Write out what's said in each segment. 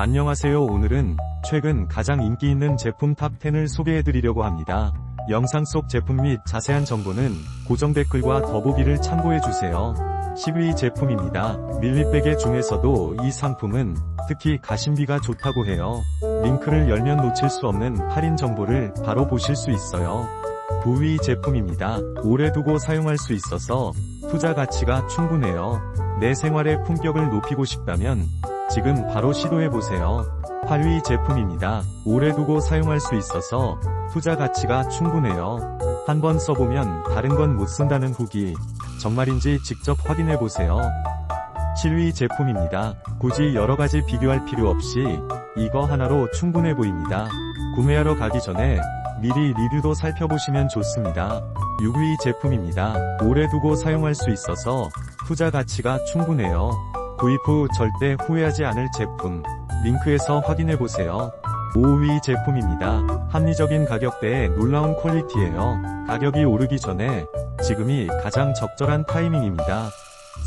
안녕하세요. 오늘은 최근 가장 인기 있는 제품 탑10을 소개해드리려고 합니다. 영상 속 제품 및 자세한 정보는 고정 댓글과 더보기를 참고해주세요. 10위 제품입니다. 밀리베개 중에서도 이 상품은 특히 가심비가 좋다고 해요. 링크를 열면 놓칠 수 없는 할인 정보를 바로 보실 수 있어요. 9위 제품입니다. 오래 두고 사용할 수 있어서 투자 가치가 충분해요. 내 생활의 품격을 높이고 싶다면 지금 바로 시도해보세요. 8위 제품입니다. 오래 두고 사용할 수 있어서 투자 가치가 충분해요. 한번 써보면 다른 건 못 쓴다는 후기. 정말인지 직접 확인해보세요. 7위 제품입니다. 굳이 여러가지 비교할 필요 없이 이거 하나로 충분해 보입니다. 구매하러 가기 전에 미리 리뷰도 살펴보시면 좋습니다. 6위 제품입니다. 오래 두고 사용할 수 있어서 투자 가치가 충분해요. 구입 후 절대 후회하지 않을 제품. 링크에서 확인해보세요. 5위 제품입니다. 합리적인 가격대에 놀라운 퀄리티예요. 가격이 오르기 전에 지금이 가장 적절한 타이밍입니다.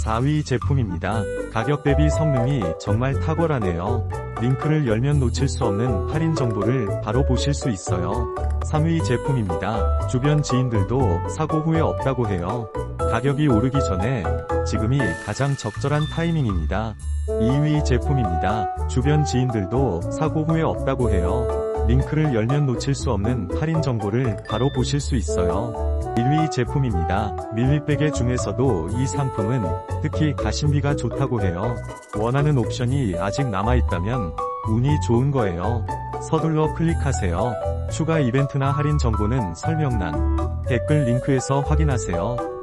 4위 제품입니다. 가격 대비 성능이 정말 탁월하네요. 링크를 열면 놓칠 수 없는 할인 정보를 바로 보실 수 있어요. 3위 제품입니다. 주변 지인들도 사고 후에 없다고 해요. 가격이 오르기 전에 지금이 가장 적절한 타이밍입니다. 2위 제품입니다. 주변 지인들도 사고 후에 없다고 해요. 링크를 열면 놓칠 수 없는 할인 정보를 바로 보실 수 있어요. 1위 제품입니다. 밀리베개 중에서도 이 상품은 특히 가심비가 좋다고 해요. 원하는 옵션이 아직 남아있다면 운이 좋은 거예요. 서둘러 클릭하세요. 추가 이벤트나 할인 정보는 설명란, 댓글 링크에서 확인하세요.